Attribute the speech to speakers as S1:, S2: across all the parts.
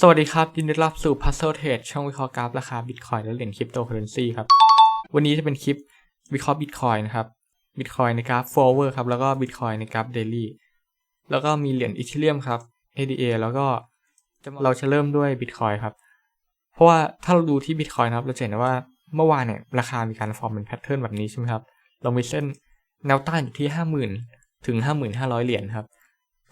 S1: สวัสดีครับ ยินดีต้อนรับสู่ Puzzle Trade ช่องวิเคราะห์กราฟราคา Bitcoin และเหรียญคริปโตเคอเรนซีครับ วันนี้จะเป็นคลิปวิเคราะห์ Bitcoin นะครับ Bitcoin ในกราฟ forward ครับ แล้วก็ Bitcoin ในกราฟ daily แล้วก็มีเหรียญ Ethereum ครับ ADA แล้วก็เราจะเริ่มด้วย Bitcoin ครับ เพราะว่าถ้าเราดูที่ Bitcoin นะครับ เราจะเห็นว่าเมื่อวานเนี่ยราคามีการฟอร์มเป็นแพทเทิร์นแบบนี้ใช่ไหมครับ เรามีเส้นแนวต้านอยู่ที่ 50,000 ถึง 5,500 เหรียญครับ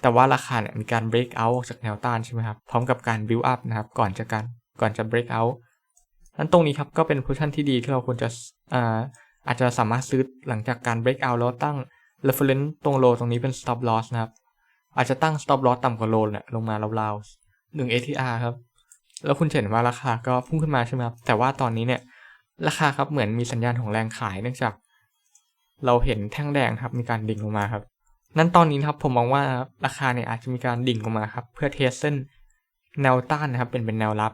S1: แต่ว่าราคาเนี่ยมีการ break out จากแนวต้านใช่ไหมครับ พร้อมกับการ build up นะครับ ก่อนจะการก่อนจะ break out นั้นตรงนี้ครับก็เป็น position ที่ดีที่เราควรจะอ่าอาจจะสามารถซื้อหลังจากการ break out แล้วตั้ง reference ตรง low ตรงนี้เป็น stop loss นะครับ อาจจะตั้ง stop loss ต่ำกว่า low เนี่ยลงมาราวๆ1 ATR ครับ แล้วคุณเห็นว่าราคาก็พุ่งขึ้นมาใช่ไหมครับ แต่ว่าตอนนี้เนี่ยราคาครับเหมือนมีสัญญาณของแรงขายเนื่องจาก เราเห็นแท่งแดงครับมีการดิ่งลงมาครับ นั้นตอนนี้นะครับผมมองว่าราคาเนี่ยอาจจะมีการดิ่งลงมาครับ เพื่อเทสเส้นแนวต้านนะครับ เป็นเป็นแนวรับ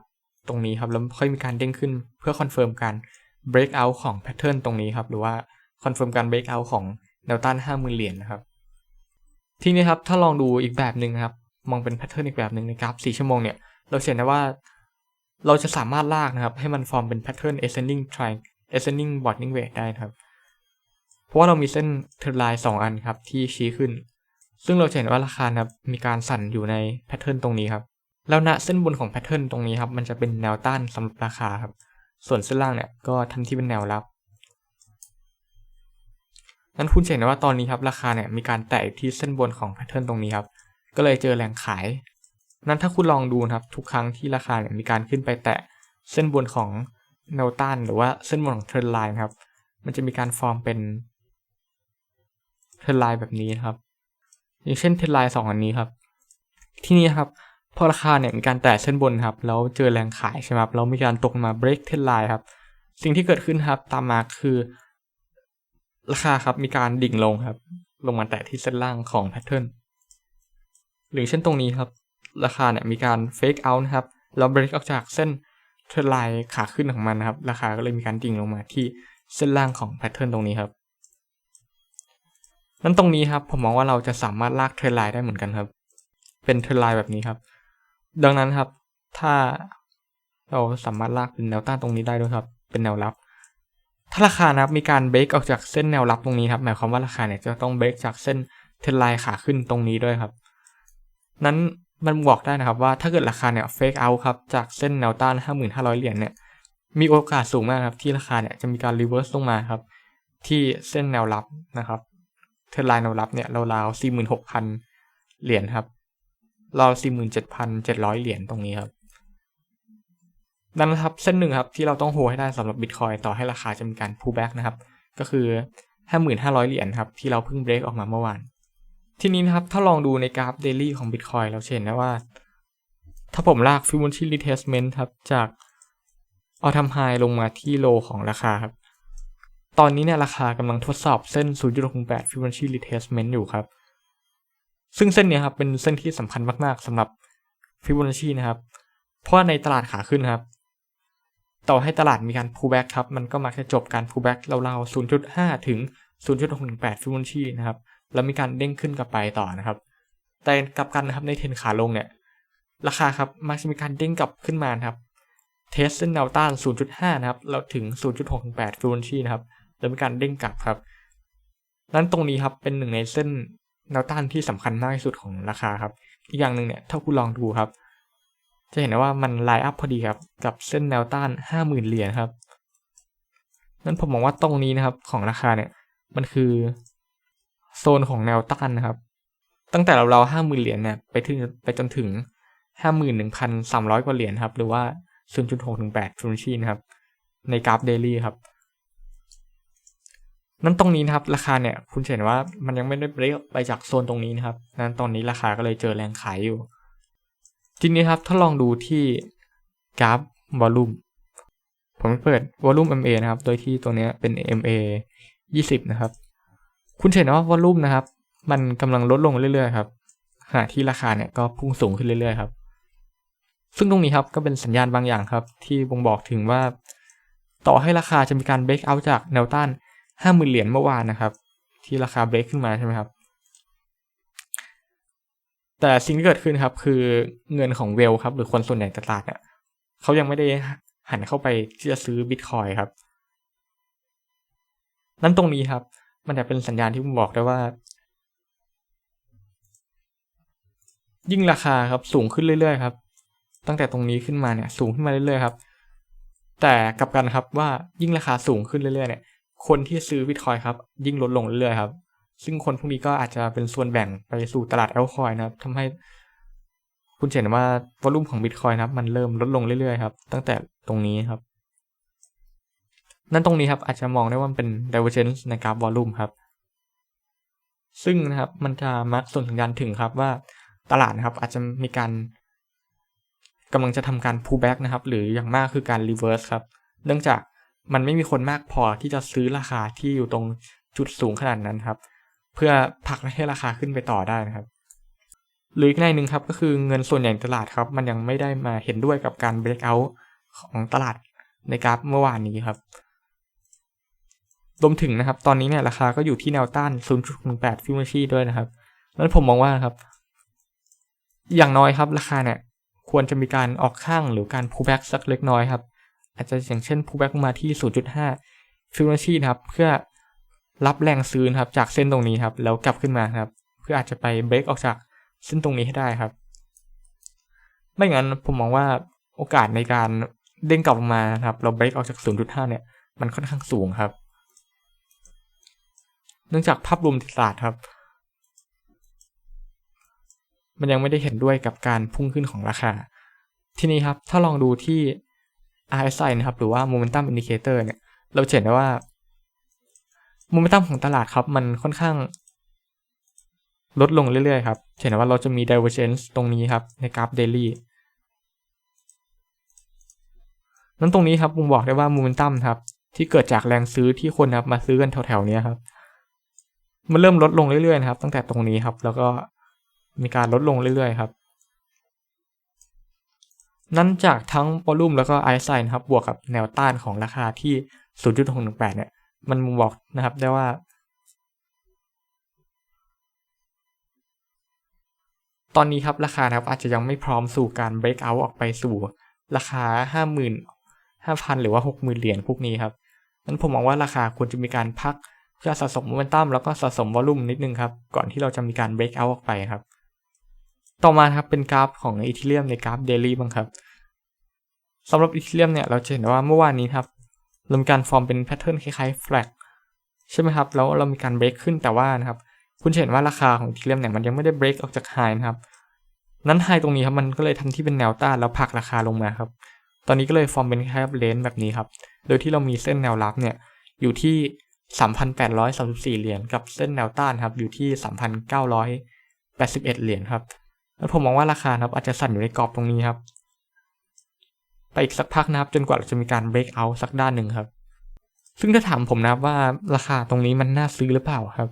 S1: ตรงนี้ครับแล้วค่อยมีการเด้งขึ้นเพื่อคอนเฟิร์มการ break out ของแพทเทิร์นตรงนี้ครับ หรือว่าคอนเฟิร์มการ break out ของแนวต้าน5 0,000เหรียญนะครับ ทีนี้ครับถ้าลองดูอีกแบบหนึ่งครับ มองเป็นแพทเทิร์นอีกแบบหนึ่งในกราฟ4ชั่วโมงเนี่ยเราเห็นได้ว่าเราจะสามารถลากนะครับ ให้มันฟอร์มเป็นแพทเทิร์น ascending triangle ascending bottoming wedge ได้นะครับ เพราะว่าเรามีเส้นเทรนไลน์สองอันครับที่ชี้ขึ้น ซึ่งเราเห็นว่าราคาครับมีการสั่นอยู่ในแพทเทิร์นตรงนี้ครับ แล้วณเส้นบนของแพทเทิร์นตรงนี้ครับมันจะเป็นแนวต้านสำหรับราคาครับ ส่วนเส้นล่างเนี่ยก็ทำที่เป็นแนวรับนั้นคุณเห็นว่าตอนนี้ครับราคาเนี่ยมีการแตะที่เส้นบนของแพทเทิร์นตรงนี้ครับ ก็เลยเจอแรงขาย นั้นถ้าคุณลองดูนะครับทุกครั้งที่ราคาเนี่ยมีการขึ้นไปแตะเส้นบนของแนวต้านหรือว่าเส้นบนของเทรนไลน์ครับ มันจะมีการฟอร์มเป็น เทรนไลน์แบบนี้นะครับ อย่างเช่นเทรนไลน์สองอันนี้ครับ ที่นี่ครับพอราคาเนี่ยมีการแตะเส้นบนครับแล้วเจอแรงขายใช่ไหมครับแล้วมีการตกมา break เทรนไลน์ครับ สิ่งที่เกิดขึ้นครับตามมาคือ ราคาครับมีการดิ่งลงครับ ลงมาแตะที่เส้นล่างของแพทเทิร์นหรือเช่นตรงนี้ครับ ราคาเนี่ยมีการ fake out นะครับแล้ว break ออกจากเส้นเทรนไลน์ขาขึ้นของมันนะครับ ราคาก็เลยมีการดิ่งลงมาที่เส้นล่างของแพทเทิร์นตรงนี้ครับ นั้นตรงนี้ครับผมมองว่าเราจะสามารถลากเทรนไลน์ได้เหมือนกันครับ เป็นเทรนไลน์แบบนี้ครับ ดังนั้นครับ ถ้าเราสามารถลากเป็นแนวต้านตรงนี้ได้ด้วยครับ เป็นแนวรับ ถ้าราคานะครับมีการเบรกออกจากเส้นแนวรับตรงนี้ครับ หมายความว่าราคาเนี่ยจะต้องเบรกจากเส้นเทรนไลน์ขาขึ้นตรงนี้ด้วยครับ นั้นมันบอกได้นะครับว่าถ้าเกิดราคาเนี่ยเฟกเอาครับจากเส้นแนวต้าน 5,500 เหรียญเนี่ย มีโอกาสสูงมากครับที่ราคาเนี่ยจะมีการรีเวิร์สลงมาครับที่เส้นแนวรับนะครับ เทอรนไลน์แนวรับเนี่ยราวๆ46,000เหรียญครับราว47,700เจ็ดพันเจ็ดร้อยเหรียญตรงนี้ครับดังนั้นครับเส้นหนึ่งครับที่เราต้องโฮให้ได้สำหรับ Bitcoin ต่อให้ราคาจะมีการ pull back นะครับ ก็คือ55,000เหรียญครับที่เราเพิ่งเบรกออกมาเมื่อวาน ทีนี้นะครับถ้าลองดูในกราฟ daily ของ Bitcoin เราเห็นได้ว่า ถ้าผมลาก Fibonacci retracement ครับจากเอาทำไฮลงมาที่โลของราคาครับ ตอนนี้เนี่ยราคากำลังทดสอบเส้น 0.68 Fibonacci retracement อยู่ครับ ซึ่งเส้นเนี้ยครับเป็นเส้นที่สำคัญมากๆสำหรับ Fibonacci นะครับ เพราะในตลาดขาขึ้นครับ ต่อให้ตลาดมีการ pullback ครับ มันก็มักจะจบการ pullback ราวๆ 0.5 ถึง 0.68 Fibonacci นะครับ แล้วมีการเด้งขึ้นกลับไปต่อนะครับ แต่กลับกันนะครับในเทรนขาลงเนี่ย ราคาครับมักจะมีการเด้งกลับขึ้นมานครับ เทสเส้นแนวต้าน 0.5 นะครับ แล้วถึง 0.68 Fibonacci นะครับ แล้วมีการเด้งกลับครับนั้นตรงนี้ครับเป็นหนึ่งในเส้นแนวต้านที่สำคัญมากที่สุดของราคาครับ อีกอย่างหนึ่งเนี่ยถ้าคุณลองดูครับ จะเห็นได้ว่ามันไลน์อัพพอดีครับ กับเส้นแนวต้าน 50,000 เหรียญครับ นั้นผมมองว่าตรงนี้นะครับของราคาเนี่ยมันคือโซนของแนวต้านนะครับ ตั้งแต่เราห้าหมื่นเหรียญเนี่ยไปถึงไปจนถึงห้าหมื่นหนึ่งพันสามร้อยกว่าเหรียญครับ หรือว่า0.6ถึง8ฟิบชีนะครับ ในกราฟเดลี่ครับ นั้นตรงนี้นะครับราคาเนี่ยคุณเห็นว่ามันยังไม่ได้เบรกไปจากโซนตรงนี้นะครับนั้นตอนนี้ราคาก็เลยเจอแรงขายอยู่ ทีนี้ครับถ้าลองดูที่กราฟวอลลุ่มผมเปิดวอลลุ่ม MA นะครับ โดยที่ตัวนี้เป็น MA 20 นะครับ คุณเห็นว่าวอลลุ่มนะครับ มันกำลังลดลงเรื่อยๆครับขณะที่ราคาเนี่ยก็พุ่งสูงขึ้นเรื่อยๆครับ ซึ่งตรงนี้ครับก็เป็นสัญญาณบางอย่างครับ ที่บ่งบอกถึงว่า ต่อให้ราคาจะมีการเบรกเอาจากแนวต้าน ห้าหมื่นเหรียญเมื่อวานนะครับ ที่ราคาเบรกขึ้นมาใช่ไหมครับ แต่สิ่งที่เกิดขึ้นครับ คือเงินของเวลครับ หรือคนส่วนใหญ่ตลาดเนี่ยเขายังไม่ได้หันเข้าไปที่จะซื้อบิตคอยครับ นั่นตรงนี้ครับ มันจะเป็นสัญญาณที่ผมบอกได้ว่า ยิ่งราคาครับสูงขึ้นเรื่อยๆครับ ตั้งแต่ตรงนี้ขึ้นมาเนี่ย สูงขึ้นมาเรื่อยๆครับ แต่กลับกันครับว่ายิ่งราคาสูงขึ้นเรื่อยๆเนี่ย คนที่ซื้อบิตคอยครับ ยิ่งลดลงเรื่อยๆครับ ซึ่งคนพวกนี้ก็อาจจะเป็นส่วนแบ่งไปสู่ตลาดแอลคอยนะครับทำให้ คุณเห็นว่าวอลุ่มของบิตคอยนะครับ มันเริ่มลดลงเรื่อยๆครับ ตั้งแต่ตรงนี้ครับ นั่นตรงนี้ครับ อาจจะมองได้ว่ามันเป็น divergence ในกราฟวอลุ่มครับ ซึ่งนะครับมันจะมักส่งสัญญาณถึงครับว่าตลาดนะครับ อาจจะมีการกำลังจะทำการ pullback นะครับ หรืออย่างมากคือการ reverse ครับ เนื่องจาก มันไม่มีคนมากพอที่จะซื้อราคาที่อยู่ตรงจุดสูงขนาดนั้นครับ เพื่อผลักให้ราคาขึ้นไปต่อได้นะครับ หรืออีกในหนึ่งครับก็คือเงินส่วนใหญ่ตลาดครับ มันยังไม่ได้มาเห็นด้วยกับการ break out ของตลาดในกราฟเมื่อวานนี้ครับรวมถึงนะครับ ตอนนี้เนี่ยราคาก็อยู่ที่แนวต้าน 0.18 ฟิโบนัชชีด้วยนะครับนั้นผมมองว่าครับ อย่างน้อยครับ ราคาเนี่ยควรจะมีการออกข้างหรือการ pullback สักเล็กน้อยครับ อาจจะอย่างเช่น pullback มาที่ 0.5ฟิโบนัชชีนะครับเพื่อรับแรงซื้อครับจากเส้นตรงนี้ครับแล้วกลับขึ้นมาครับ เพื่ออาจจะไปเบรกออกจากเส้นตรงนี้ให้ได้ครับ ไม่งั้นผมมองว่าโอกาสในการเด้งกลับลงมาครับ เราเบรกออกจาก 0.5 เนี่ย มันค่อนข้างสูงครับ เนื่องจากภาพรวมตลาดครับ มันยังไม่ได้เห็นด้วยกับการพุ่งขึ้นของราคา ทีนี้ครับ ถ้าลองดูที่ RSI นะครับ หรือว่า Momentum Indicator เนี่ย เราเห็นได้ว่า Momentum ของตลาดครับ มันค่อนข้าง ลดลงเรื่อยๆ ครับเห็นว่าเราจะมี divergence ตรงนี้ครับ ในกราฟ daily นั้นตรงนี้ครับผมบอกได้ว่า Momentum ครับ ที่เกิดจากแรงซื้อที่คนครับมาซื้อกันแถวๆนี้ครับ มันเริ่มลดลงเรื่อยๆ นะครับ ตั้งแต่ตรงนี้ครับ แล้วก็มีการลดลงเรื่อยๆ ครับ นั่นจากทั้งวอลุ่มแล้วก็ไอซ์ไซน์ครับ บวกกับแนวต้านของราคาที่ 0.618 เนี่ย มันมุงบอกนะครับได้ว่า ตอนนี้ครับราคาครับอาจจะยังไม่พร้อมสู่การ break out ออกไปสู่ราคา 50,000 5,000 หรือว่า 60,000 เหรียญพวกนี้ครับนั้นผมมองว่าราคาควรจะมีการพักเพื่อสะสมโมเมนตัมแล้วก็สะสมวอลุ่มนิดนึงครับ ก่อนที่เราจะมีการ break out ออกไปครับ ต่อมาครับเป็นกราฟของอีเทเรียมในกราฟเดลี่บ้างครับสำหรับอีเทเรียมเนี่ยเราจะเห็นว่าเมื่อวานนี้ครับเรามีการฟอร์มเป็นแพทเทิร์นคล้ายๆ flag ใช่ไหมครับ แล้วเรามีการ break ขึ้นแต่ว่านะครับคุณเห็นว่าราคาของอีเทเรียมเนี่ยมันยังไม่ได้ break ออกจาก high นะครับนั้นไฮตรงนี้ครับมันก็เลยทำที่เป็นแนวต้านแล้วผลักราคาลงมาครับตอนนี้ก็เลยฟอร์มเป็นแค่เลนแบบนี้ครับโดยที่เรามีเส้นแนวรับเนี่ยอยู่ที่ 3,834 เหรียญกับเส้นแนวต้านครับอยู่ที่ 3,981 เหรียญครับ แล้วผมมองว่าราคาครับอาจจะสั่นอยู่ในกรอบตรงนี้ครับ ไปอีกสักพักนะครับ จนกว่าเราจะมีการ break out สักด้านหนึ่งครับ ซึ่งถ้าถามผมนะครับว่าราคาตรงนี้มันน่าซื้อหรือเปล่าครับ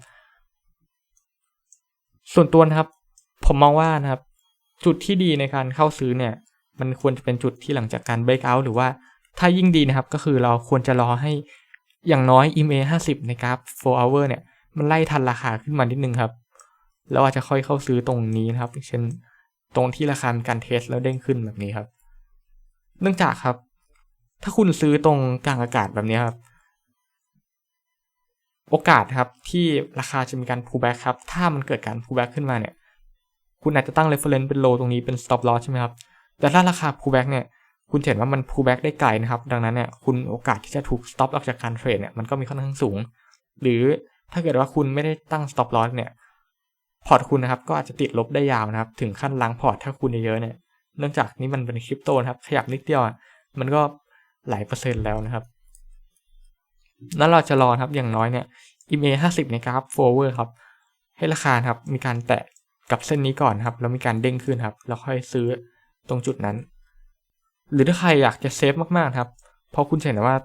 S1: ส่วนตัวนะครับ ผมมองว่านะครับ จุดที่ดีในการเข้าซื้อเนี่ย มันควรจะเป็นจุดที่หลังจากการ break out หรือว่าถ้ายิ่งดีนะครับ ก็คือเราควรจะรอให้อย่างน้อย EMA 50 ในกราฟ 4 hour เนี่ย มันไล่ทันราคาขึ้นมานิดนึงครับ แล้วอาจจะค่อยเข้าซื้อตรงนี้นะครับเช่นตรงที่ราคาการเทสแล้วเด้งขึ้นแบบนี้ครับ เนื่องจากครับ ถ้าคุณซื้อตรงกลางอากาศแบบนี้ครับ โอกาสครับที่ราคาจะมีการ pullback ครับ ถ้ามันเกิดการ pullback ขึ้นมาเนี่ย คุณอาจจะตั้ง reference เป็น low ตรงนี้เป็น stop loss ใช่ไหมครับ แต่ถ้าราคา pullback เนี่ย คุณเห็นว่ามัน pullback ได้ไกลนะครับ ดังนั้นเนี่ย คุณโอกาสที่จะถูก stop ออกจากการเทรดเนี่ย มันก็มีค่อนข้างสูง หรือถ้าเกิดว่าคุณไม่ได้ตั้ง stop loss เนี่ย พอร์ตคุณนะครับก็อาจจะติดลบได้ยาวนะครับ ถึงขั้นล้างพอร์ตถ้าคุณเยอะๆเนี่ยเนื่องจากนี้มันเป็นคริปโตนะครับ ขยับนิดเดียวมันก็หลายเปอร์เซ็นต์แล้วนะครับนั้นเราจะรอครับอย่างน้อยเนี่ย EMA 50 ในกราฟ forward ครับ ให้ราคาครับมีการแตะกับเส้นนี้ก่อนครับ แล้วมีการเด้งขึ้นครับ แล้วค่อยซื้อตรงจุดนั้น หรือถ้าใครอยากจะเซฟมากๆครับ เพราะคุณเห็นว่า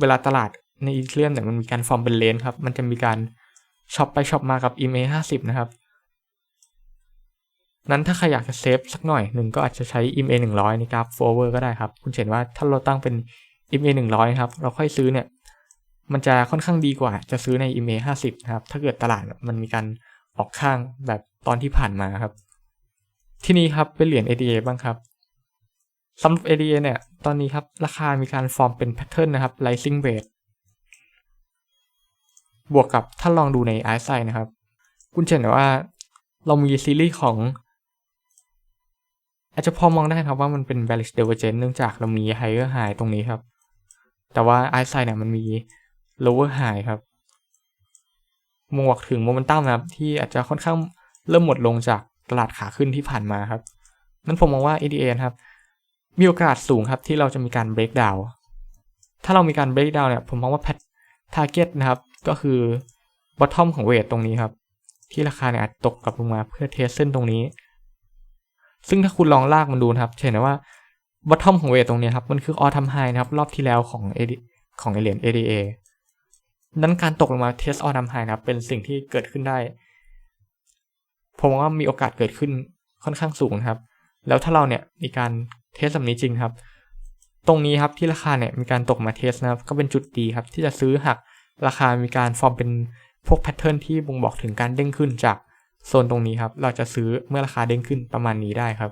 S1: เวลาตลาดในอีเทเรียมเนี่ยมันมีการฟอร์มเป็นเลนครับ มันจะมีการช็อปไปช็อปมากับ EMA 50 นะครับ นั้นถ้าใครอยากจะเซฟสักหน่อยหนึ่งก็อาจจะใช้ EMA 100ในกราฟ forward ก็ได้ครับ คุณเห็นว่าถ้าเราตั้งเป็น EMA 100 ครับ เราค่อยซื้อเนี่ย มันจะค่อนข้างดีกว่า จะซื้อใน EMA 50 นะครับ ถ้าเกิดตลาดมันมีการออกข้างแบบตอนที่ผ่านมาครับ ที่นี้ครับเป็นเหรียญ ADA บ้างครับสำหรับ ADA เนี่ย ตอนนี้ครับราคามีการฟอร์มเป็นแพทเทิร์นนะครับ rising weight บวกกับถ้าลองดูใน i s i นะครับ คุณเห็นว่าเรามีซีรีส์ของ อาจจะพอมองได้ครับว่ามันเป็น bearish divergence เนื่องจากเรามี higher high ตรงนี้ครับ แต่ว่า i s i เนี่ยมันมี lower high ครับมองถึงโมเมนตัมนะครับที่อาจจะค่อนข้างเริ่มหมดลงจากตลาดขาขึ้นที่ผ่านมาครับนั้นผมมองว่า ADA ครับ มีโอกาสสูงครับที่เราจะมีการ break down ถ้าเรามีการ break down เนี่ยผมมองว่า target นะครับก็คือ bottom ของเวทตรงนี้ครับ ที่ราคาเนี่ยอาจตกกลับลงมาเพื่อเทสเส้นตรงนี้ ซึ่งถ้าคุณลองลากมันดูนะครับเห็นว่า bottom ของเวทตรงนี้ครับ มันคือ all time high นะครับ รอบที่แล้วของ AD ของเหรียญ ADA นั้นการตกลงมาเทส all time high นะครับ เป็นสิ่งที่เกิดขึ้นได้ ผมว่ามีโอกาสเกิดขึ้นค่อนข้างสูงนะครับ แล้วถ้าเราเนี่ยมีการเทสแบบนี้จริงครับ ตรงนี้ครับที่ราคาเนี่ยมีการตกมาเทสนะครับ ก็เป็นจุดดีครับ ที่จะซื้อหากราคามีการฟอร์มเป็นพวกแพทเทิร์นที่บ่งบอกถึงการเด้งขึ้นจาก โซนตรงนี้ครับ เราจะซื้อเมื่อราคาเด้งขึ้นประมาณนี้ได้ครับ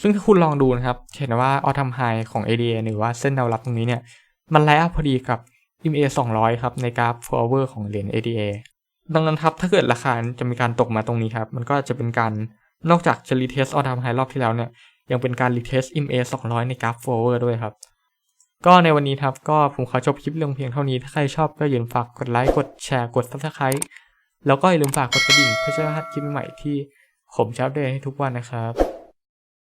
S1: ซึ่งถ้าคุณลองดูนะครับเห็นว่าออทัมไฮของ ADA หรือว่าเส้นแนวรับตรงนี้เนี่ย มันไลน์อัพพอดีกับ EMA 200 ครับ ในกราฟ forward ของเหรียญ ADA ดังนั้นครับ ถ้าเกิดราคาจะมีการตกมาตรงนี้ครับ มันก็จะเป็นการนอกจากจะรีเทสออทามไฮรอบที่แล้วเนี่ย ยังเป็นการรีเทส EMA 200 ในกราฟ forward ด้วยครับก็ในวันนี้ครับ ก็ผมขอจบคลิปลงเพียงเท่านี้ ถ้าใครชอบก็อย่าลืมฝากกดไลค์ กดแชร์ กด subscribe แล้วก็อย่าลืมฝากกดกระดิ่งเพื่อจะไม่พลาดคลิปใหม่ที่ผมชอัปเดตให้ทุกวันนะครับ